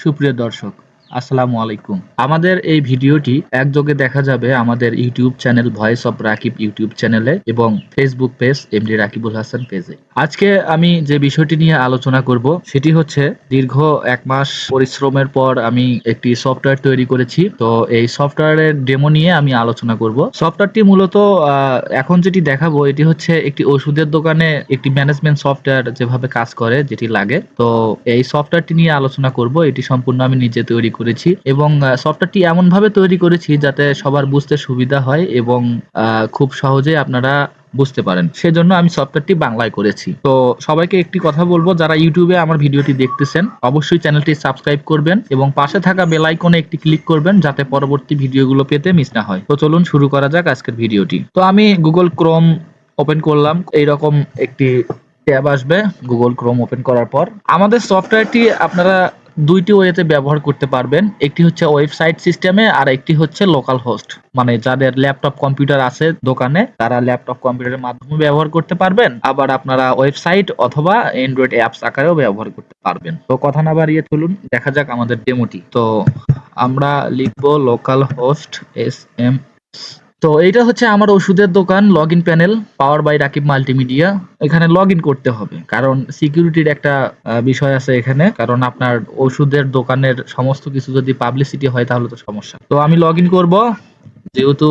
সুপ্রিয় দর্শক আসসালামু আলাইকুম। আমাদের এই ভিডিওটি একযোগে দেখা যাবে আমাদের YouTube channel voice of Rakib YouTube চ্যানেলে এবং Facebook page MD Rakibul Hasan পেজে। আজকে আমি যে বিষয়টি নিয়ে আলোচনা করব, সেটি হচ্ছে দীর্ঘ এক মাস পরিশ্রমের পর আমি একটি সফটওয়্যার তৈরি করেছি। তো এই সফটওয়্যারের ডেমো নিয়ে আমি আলোচনা করব। সফটওয়্যারটি মূলত এখন যেটি দেখাবো, এটি হচ্ছে একটি ওষুধের দোকানে একটি ম্যানেজমেন্ট সফটওয়্যার যেভাবে কাজ করে, যেটি লাগে। তো এই সফটওয়্যারটি নিয়ে আলোচনা করব। এটি সম্পূর্ণ আমি নিজে তৈরি করেছি এবং সফটওয়্যারটি এমন ভাবে তৈরি করেছি যাতে সবার বুঝতে সুবিধা হয় এবং খুব সহজে আপনারা বুঝতে পারেন। সেজন্য আমি সফটওয়্যারটি বাংলায় করেছি। তো সবাইকে একটি কথা বলব, যারা ইউটিউবে আমার ভিডিওটি দেখতেছেন, অবশ্যই চ্যানেলটি সাবস্ক্রাইব করবেন এবং পাশে থাকা বেল আইকনে একটি ক্লিক করবেন যাতে পরবর্তী ভিডিওগুলো পেতে মিস না হয়। তো চলুন শুরু করা যাক আজকের ভিডিওটি। তো আমি গুগল ক্রোম ওপেন করলাম। এইরকম একটি ট্যাব আসবে গুগল ক্রোম ওপেন করার পর। আমাদের সফটওয়্যারটি আপনারা দুইটি ওয়েতে ব্যবহার করতে পারবেন। একটি হচ্ছে ওয়েবসাইট সিস্টেমে আর একটি হচ্ছে লোকাল হোস্ট। মানে যাদের ল্যাপটপ কম্পিউটার আছে দোকানে, তারা ল্যাপটপ কম্পিউটারের মাধ্যমে ব্যবহার করতে পারবেন। আবার আপনারা ওয়েবসাইট অথবা অ্যান্ড্রয়েড অ্যাপস আকারেও ব্যবহার করতে পারবেন। তো কথা না বাড়িয়ে চলুন, দেখা যাক আমাদের ডেমোটি তো আমরা লিখব লোকাল হোস্ট এস এম তো এইটা হচ্ছে আমার ওষুধের দোকান log in panel power by Rakib multimedia এখানে লগ ইন করতে হবে, কারণ সিকিউরিটির একটা বিষয় আছে এখানে, কারণ আপনার ওষুধের দোকানের সমস্ত কিছু যদি পাবলিসিটি হয় তাহলে তো সমস্যা। তো আমি লগ ইন করব, যেহেতু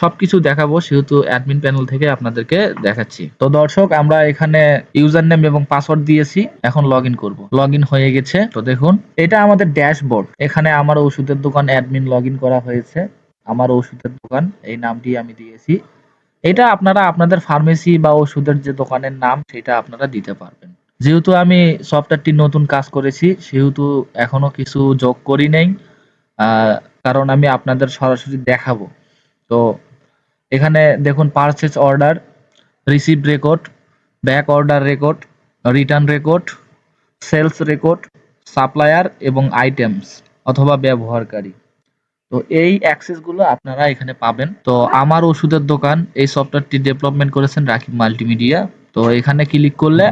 সবকিছু দেখাবো, সেহেতু অ্যাডমিন প্যানেল থেকে আপনাদেরকে দেখাচ্ছি। তো দর্শক, আমরা এখানে ইউজার নেম এবং পাসওয়ার্ড দিয়েছি, এখন লগ ইন করব। লগ ইন হয়ে গেছে, তো দেখুন, এটা আমাদের ড্যাশবোর্ড এখানে আমার ওষুধের দোকান অ্যাডমিন লগ ইন করা হয়েছে। আমার ওষুধের দোকান, এই নামটি আমি দিয়েছি। এটা আপনারা আপনাদের ফার্মেসি বা ওষুধের যে দোকানের নাম, সেটা আপনারা দিতে পারবেন। যেহেতু আমি সফটওয়্যারটি নতুন কাজ করেছি, সেহেতু এখনও কিছু যোগ করি নাই কারণ আমি আপনাদের সরাসরি দেখাবো। তো এখানে দেখুন purchase order receive record back order record return record sales record supplier এবং আইটেমস অথবা ব্যবহারকারী। তো এই অ্যাক্সেসগুলো আপনারা এখানে পাবেন। তো আমার ওষুধের দোকান, এই সফটওয়্যারটি ডেভেলপমেন্ট করেছেন রাকিব মাল্টিমিডিয়া তো এখানে ক্লিক করলে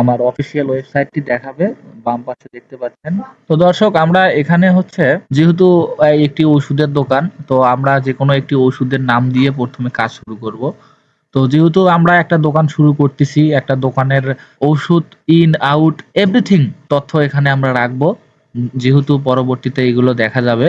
আমার অফিসিয়াল ওয়েবসাইটটি দেখাবে, বাম পাশে দেখতে পাচ্ছেন। তো দর্শক, আমরা এখানে হচ্ছে, যেহেতু একটি ওষুধের দোকান, তো আমরা যে কোনো একটি ওষুধের নাম দিয়ে প্রথমে কাজ শুরু করব। তো যেহেতু আমরা একটা দোকান শুরু করতেছি, একটা দোকানের ওষুধ ইন আউট এভরিথিং তথ্য এখানে আমরা রাখব। যেহেতু পরবর্তীতে এগুলো দেখা যাবে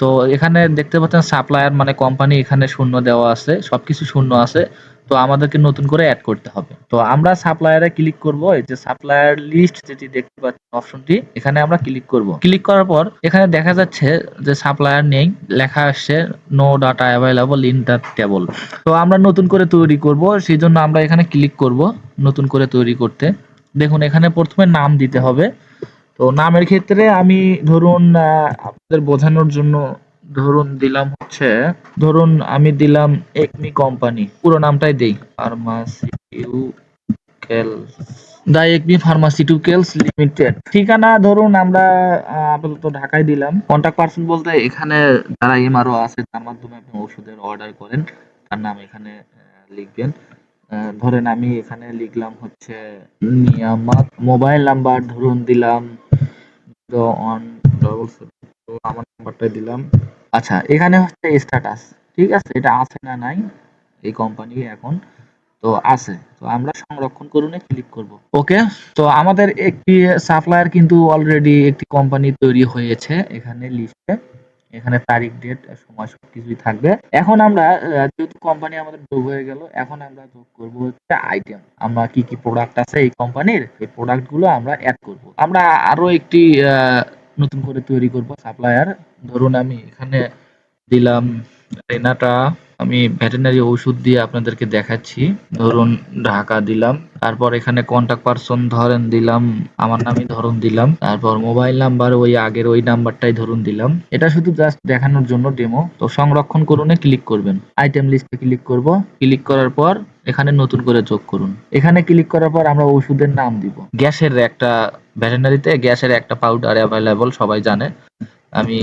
তো এখানে দেখতে পাচ্ছেন সাপ্লায়ার মানে কোম্পানি এখানে শূন্য দেওয়া আছে, সবকিছু শূন্য আছে, তো আমাদেরকে নতুন করে অ্যাড করতে হবে। তো আমরা সাপ্লায়ারে ক্লিক করব, এই যে সাপ্লায়ার লিস্ট যেটি দেখতে পাচ্ছেন অপশনটি এখানে আমরা ক্লিক করব। ক্লিক করার পর এখানে দেখা যাচ্ছে যে সাপ্লায়ার নেই, লেখা আসছে no data available in the table তো আমরা নতুন করে তৈরি করব সেই জন্য আমরা এখানে ক্লিক করব নতুন করে তৈরি করতে। দেখুন, এখানে প্রথমে নাম দিতে হবে। তো নামের ক্ষেত্রে আমি ধরুন আপনাদের বোঝানোর জন্য ধরুন দিলাম হচ্ছে, ধরুন আমি দিলাম একমি কোম্পানি, পুরো নামটাই দেই। Pharmaceutical the Acme pharmaceuticals limited ঠিকানা ধরুন আমরা আপাতত ঢাকায় দিলাম। কন্টাক্ট পার্সন বলতে এখানে যারা এমআরও আছে, তার মাধ্যমে আপনি ওষুধের অর্ডার করেন, তার নাম এখানে লিখবেন। ধরেন আমি এখানে লিখলাম হচ্ছে, নিয়ামত মোবাইল নাম্বার ধরুন দিলাম ওয়ান ডবল তো আমার নাম্বারটা দিলাম। আচ্ছা এখানে হচ্ছে স্ট্যাটাস ঠিক আছে? এটা আছে না নাই? এই কোম্পানি এখন, তো আছে। তো আমরা সংরক্ষণ করুনে ক্লিক করব। ওকে তো আমাদের একটি সাপ্লায়ার কিন্তু অলরেডি একটি কোম্পানি তৈরি হয়েছে, এখানে লিস্টে এখানে তারিখ ডেট সময় সব কিছুই থাকবে। এখন আমরা যেহেতু কোম্পানি আমাদের যোগ হয়ে গেল, এখন আমরা যোগ করব হচ্ছে আইটেম আমরা কি কি প্রোডাক্ট আছে এই কোম্পানির এই প্রোডাক্টগুলো আমরা অ্যাড করব। আমরা আরও একটি নতুন করে তৈরি করব সাপ্লায়ার ধরুন আমি এখানে দিলাম রেনাটা, আমি ভেটেরিনারি ওষুধ দিয়ে আপনাদেরকে দেখাচ্ছি। ধরুন, ঢাকা দিলাম। তারপর এখানে কন্টাক্ট পারসন ধরেন দিলাম, আমার নামই ধরুন দিলাম। তারপর মোবাইল নাম্বার ওই আগের ওই নাম্বারটাই ধরুন দিলাম। এটা শুধু জাস্ট দেখানোর জন্য ডেমো তো সংরক্ষণ করুনে ক্লিক করবেন। আইটেম লিস্টে ক্লিক করব। ক্লিক করার পর এখানে নতুন করে যোগ করুন। এখানে ক্লিক করার পর আমরা ওষুধের নাম দিব। গ্যাসের একটা ভেটেরিনারিতে গ্যাসের একটা পাউডার অ্যাভেলেবল সবাই জানে। আমি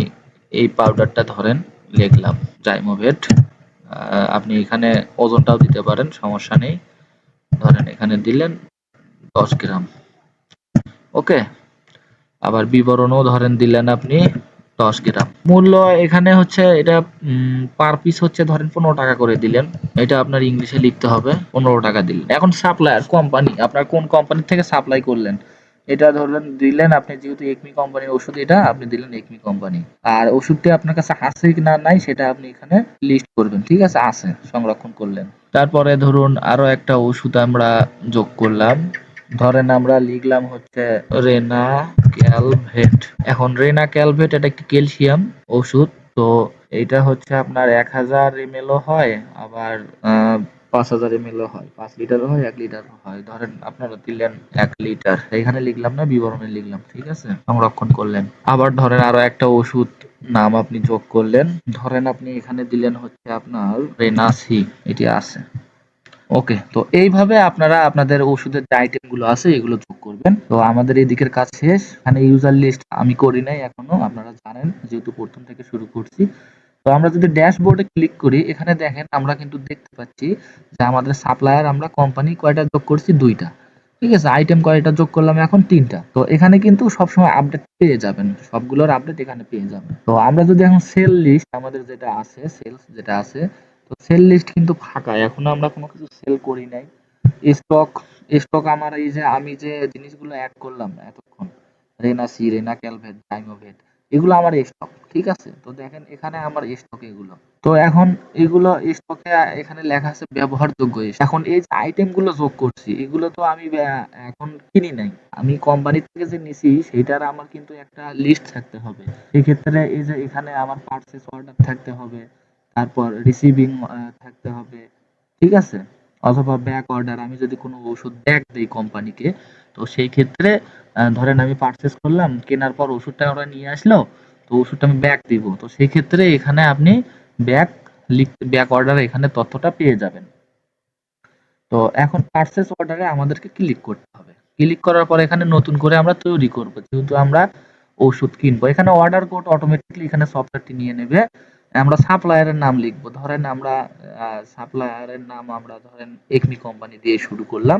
এই পাউডারটা ধরেন। লিখলাম জাইমোভেট আপনি এখানে ওজনটাও দিতে পারেন, সমস্যা নেই। ধরেন এখানে দিলেন দশ গ্রাম। ওকে, আবার বিবরণও ধরেন দিলেন আপনি দশ গ্রাম। মূল্য এখানে হচ্ছে, এটা পার পিস হচ্ছে ধরেন পনেরো টাকা করে দিলেন। এটা আপনার ইংলিশে লিখতে হবে, পনেরো টাকা দিলেন। এখন সাপ্লায়ার কোম্পানি আপনার কোন কোম্পানি থেকে সাপ্লাই করলেন? এটা ধরলেন, দিলেন আপনি যেহেতু একমি কোম্পানির ওষুধ, এটা আপনি দিলেন একমি কোম্পানি আর ওষুধটি আপনার কাছে আছে কি না নাই, সেটা আপনি এখানে লিস্ট করবেন ঠিক আছে? আছে, সংরক্ষণ করলেন। তারপরে ধরুন আরও একটা ওষুধ আমরা যোগ করলাম। ধরেন আমরা লিখলাম হচ্ছে রেনা ক্যালভেট। এখন রেনা ক্যালভেট এটা একটি ক্যালসিয়াম ওষুধ? তো এটা হচ্ছে আপনার এক হাজার এমএলও হয়, আবার পাঁচ হাজার এম হয়, পাঁচ লিটারও হয়, এক লিটারও হয়। ধরেন আপনারা দিলেন এক লিটার এখানে লিখলাম না, বিবরণে লিখলাম, ঠিক আছে? সংরক্ষণ করলেন। আবার ধরেন আরও একটা ওষুধ নাম আপনি যোগ করলেন। ধরেন আপনি এখানে দিলেন হচ্ছে আপনার রেনাসি, এটি আছে। ওকে, তো এইভাবে আপনারা আপনাদের ওষুধের যে আইটেমগুলো আছে, এগুলো যোগ করবেন। তো আমাদের এই দিকের কাজ শেষ। এখানে ইউজার লিস্ট আমি করি নাই এখনও, আপনারা জানেন, যেহেতু প্রথম থেকে শুরু করছি। তো আমরা যদি ড্যাশবোর্ডে ক্লিক করি, এখানে দেখেন আমরা কিন্তু দেখতে পাচ্ছি যে আমাদের সাপ্লায়ার আমরা কোম্পানি কয়টা যোগ করছি? দুইটা। ঠিক আছে আইটেম কয়টা যোগ করলাম এখন? তিনটা। তো এখানে কিন্তু সবসময় আপডেট পেয়ে যাবেন। সবগুলোর আপডেট এখানে পেয়ে যাবেন। তো আমরা যদি এখন সেল লিস্ট আমাদের যেটা আছে সেলস যেটা আছে, তো সেল লিস্ট কিন্তু ফাঁকা। এখনও আমরা কোনো কিছু সেল করি নাই। স্টক স্টক আমার এই যে, আমি যে জিনিসগুলো অ্যাড করলাম এতক্ষণ রেনা সি রেনা ক্যালভেট ডাইমোভেট এগুলো আমার স্টক ঠিক আছে? তো দেখেন এখানে আমার স্টক এগুলো। তো এখন এগুলো স্টকে এখানে লেখা আছে ব্যবহারযোগ্য। এখন এই যে আইটেমগুলো যোগ করছি, এগুলো তো আমি এখন কিনি নাই। আমি কোম্পানি থেকে যে নিছি, সেটার আমার কিন্তু একটা লিস্ট থাকতে হবে। সেক্ষেত্রে এই যে এখানে আমার পারচেস অর্ডার থাকতে হবে, তারপর রিসিভিং থাকতে হবে, ঠিক আছে? অথবা ব্যাক অর্ডার আমি যদি কোনো ওষুধ ব্যাক দিই কোম্পানিকে তো সেই ক্ষেত্রে ধরেন আমি পারচেস করলাম, কেনার পর ওষুধটা ওরা নিয়ে আসলো, তো ওষুধটা আমি ব্যাক দিব। তো সেই ক্ষেত্রে এখানে আপনি ব্যাক লিখ ব্যাক অর্ডার এখানে তথ্যটা পেয়ে যাবেন। তো এখন পারচেস অর্ডারে আমাদেরকে ক্লিক করতে হবে। ক্লিক করার পর এখানে নতুন করে আমরা তৈরি করব। যেহেতু আমরা ওষুধ কিনবো, এখানে অর্ডার কোড অটোমেটিকলি এখানে সফটওয়্যারটি নিয়ে নেবে। আমরা সাপ্লায়ারের নাম লিখব। ধরেন আমরা সাপ্লায়ারের নাম আমরা ধরেন একমি কোম্পানি দিয়ে শুরু করলাম।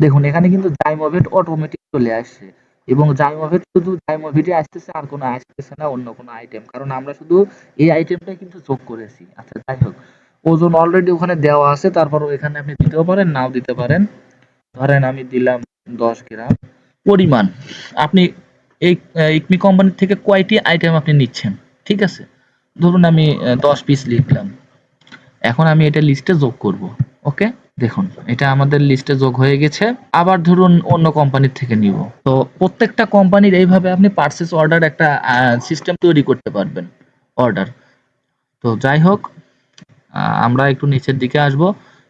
দেখুন, এখানে কিন্তু জাইমোভেট অটোমেটিক চলে আসছে। এবং জাইমোভেট শুধু জাইমোভিটই আসতেছে আর কোনো আসতেছে না, অন্য কোনো আইটেম কারণ আমরা শুধু এই আইটেমটাই কিন্তু যোগ করেছি। আচ্ছা যাই হোক। ওজন অলরেডি ওখানে দেওয়া আছে তারপর এখানে আপনি দিতেও পারেন, নাও দিতে পারেন। ধরেন আমি দিলাম দশ গ্রাম। পরিমাণ, আপনি এই ইকমি কোম্পানি থেকে কয়টি আইটেম আপনি নিচ্ছেন? ঠিক আছে? ধরুন আমি দশ পিস লিখলাম। এখন আমি এটা লিস্টে যোগ করব ওকে দেখুন, এটা আমাদের লিস্টে যোগ হয়ে গেছে। আবার ধরুন অন্য কোম্পানির থেকে নিব। তো প্রত্যেকটা কোম্পানির এইভাবে আপনি পার্সেস অর্ডার একটা সিস্টেম তৈরি করতে পারবেন অর্ডার তো যাই হোক আমরা একটু নিচের দিকে আসব।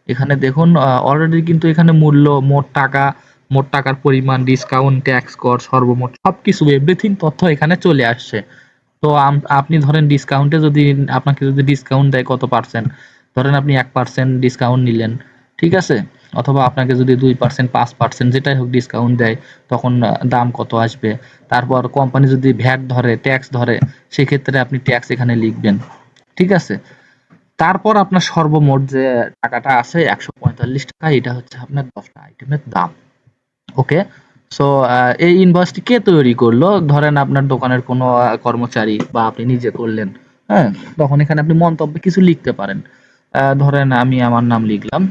এখানে দেখুন অলরেডি কিন্তু এখানে মূল্য, মোট টাকা, মোট টাকার পরিমাণ ডিসকাউন্ট ট্যাক্স কর সর্বমোট সবকিছু এভরিথিং তথ্য এখানে চলে আসছে। তো আপনি ধরেন ডিসকাউন্টে যদি, আপনাকে যদি ডিসকাউন্ট দেয় কত পার্সেন্ট ধরেন আপনি এক পার্সেন্ট ডিসকাউন্ট নিলেন। ঠিক আছে? অথবা আপনাকে যদি দুই পার্সেন্ট পাঁচ পার্সেন্ট যেটাই হোক ডিসকাউন্ট দেয়, তখন দাম কত আসবে? তারপর কোম্পানি যদি ভ্যাট ধরে ট্যাক্স ধরে, সেক্ষেত্রে আপনি ট্যাক্স এখানে লিখবেন। ঠিক আছে? তারপর আপনার সর্বমোট যে টাকাটা আছে, একশো পঁয়তাল্লিশ টাকা, এটা হচ্ছে আপনার দশটা আইটেমের দাম। ওকে? সো এই ইনভয়েসটি কে তৈরি করল? ধরেন আপনার দোকানের কোনো কর্মচারী বা আপনি নিজে করলেন হ্যাঁ? তখন এখানে আপনি মন্তব্যে কিছু লিখতে পারেন। ধরেন আমি আমার নাম লিখলাম।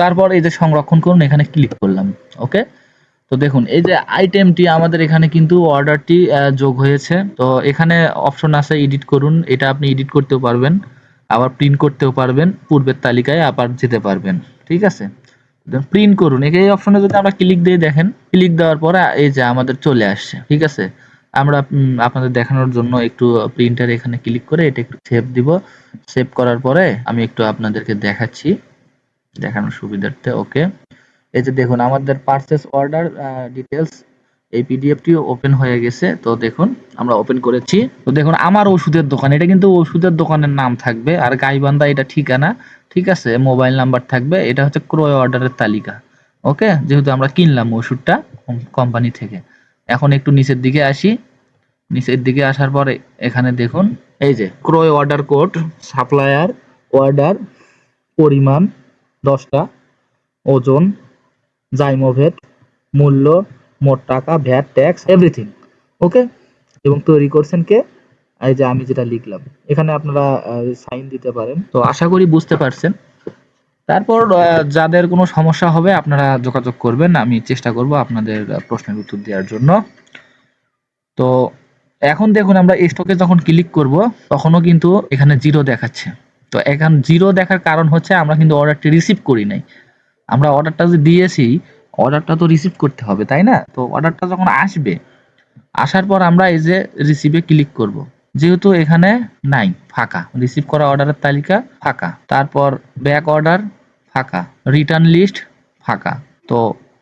তারপর এই যে সংরক্ষণ করুন, এখানে ক্লিক করলাম ওকে তো দেখুন, এই যে আইটেমটি আমাদের এখানে কিন্তু অর্ডারটি যোগ হয়েছে। তো এখানে অপশন আছে এডিট করুন, এটা আপনি এডিট করতেও পারবেন, আবার প্রিন্ট করতেও পারবেন, পূর্বের তালিকায় আবার যেতে পারবেন, ঠিক আছে? প্রিন্ট করুন, এই অপশনে যদি আমরা ক্লিক দিয়ে দেখেন ক্লিক দেওয়ার পরে এই যে আমাদের চলে আসছে, ঠিক আছে? আমরা আপনাদের দেখানোর জন্য একটু প্রিন্টার এখানে ক্লিক করে এটা একটু সেভ দিব। সেভ করার পরে আমি একটু আপনাদেরকে দেখাচ্ছি। দেখানোর সুবিধার্থে ওকে এই যে দেখুন, আমাদের পারচেস অর্ডার ডিটেলস এই পিডিএফটি ওপেন হয়ে গেছে। তো দেখুন, আমরা ওপেন করেছি। তো দেখুন, আমার ওষুধের দোকান, এটা কিন্তু ওষুধের দোকানের নাম থাকবে। আর গাইবান্ধা এটা ঠিকানা, ঠিক আছে? মোবাইল নাম্বার থাকবে। এটা হচ্ছে ক্রয় অর্ডারের তালিকা ওকে যেহেতু আমরা কিনলাম ওষুধটা কোম্পানি থেকে। এখন একটু নিচের দিকে আসি। নিচের দিকে আসার পরে এখানে দেখুন, এই যে ক্রয় অর্ডার কোড, সাপ্লায়ার অর্ডার, পরিমাণ, দশটা, ওজন জাইমোভেট মূল্য, মোট টাকা, ভ্যাট, ট্যাক্স, এভরিথিং, ওকে? এবং তৈরি করছেন কে? এই যে আমি যেটা লিখলাম। এখানে আপনারা সাইন দিতে পারেন। তো আশা করি বুঝতে পারছেন। তারপর যাদের কোনো সমস্যা হবে, আপনারা যোগাযোগ করবেন। আমি চেষ্টা করব আপনাদের প্রশ্নের উত্তর দেওয়ার জন্য। তো, এখন দেখুন, আমরা স্টকে যখন ক্লিক করব, তখনও কিন্তু এখানে জিরো দেখাচ্ছে। তো, এখন জিরো দেখার কারণ হচ্ছে, আমরা কিন্তু অর্ডারটি রিসিভ করি নাই। আমরা অর্ডারটা যে দিয়েছি অর্ডারটা তো রিসিভ করতে হবে, তাই না? তো অর্ডারটা যখন আসবে, আসার পর আমরা এই যে রিসিভে ক্লিক করব। যেহেতু এখানে নাই, ফাঁকা। রিসিভ করা অর্ডারের তালিকা ফাঁকা। তারপর ব্যাক অর্ডার ফাঁকা। রিটার্ন লিস্ট ফাঁকা। তো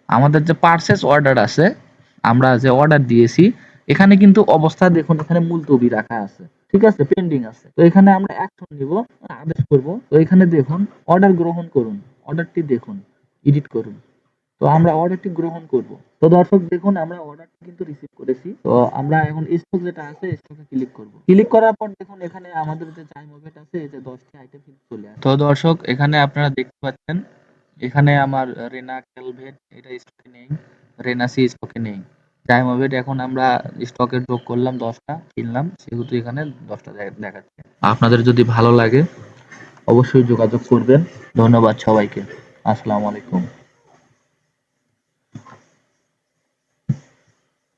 আমাদের যে পার্সেস অর্ডার আছে, আমরা যে অর্ডার দিয়েছি, এখানে কিন্তু অবস্থা দেখুন, এখানে মুলতবি রাখা আছে। ঠিক আছে? পেন্ডিং আছে। তো এখানে আমরা অ্যাকশন নিব, আদেশ করব। তো এখানে দেখুন অর্ডার গ্রহণ করুন। অর্ডারটি দেখুন এডিট করুন। তো আমরা অর্ডারটি গ্রহণ করব। তো দর্শক, দেখুন, আমরা অর্ডারটি কিন্তু রিসিভ করেছি। তো আমরা এখন স্টক যেটা আছে স্টকে ক্লিক করব। ক্লিক করার পর দেখুন, এখানে আমাদের যে টাইম ওভেট আছে, এই যে 10টি আইটেম কিন্তু চলে আসে তো দর্শক, এখানে আপনারা দেখতে পাচ্ছেন, এখানে আমার রেনা ক্যালভেট, এটা স্টকে নেই। রেনাসি স্টকে নেই। টাইম ওভেট এখন আমরা স্টকে যোগ করলাম 10টা কিনলাম, সেহেতু এখানে 10টা দে- দেখাচ্ছে। আপনাদের যদি ভালো লাগে, অবশ্যই যোগাযোগ করবেন। ধন্যবাদ সবাইকে। আসসালামু আলাইকুম।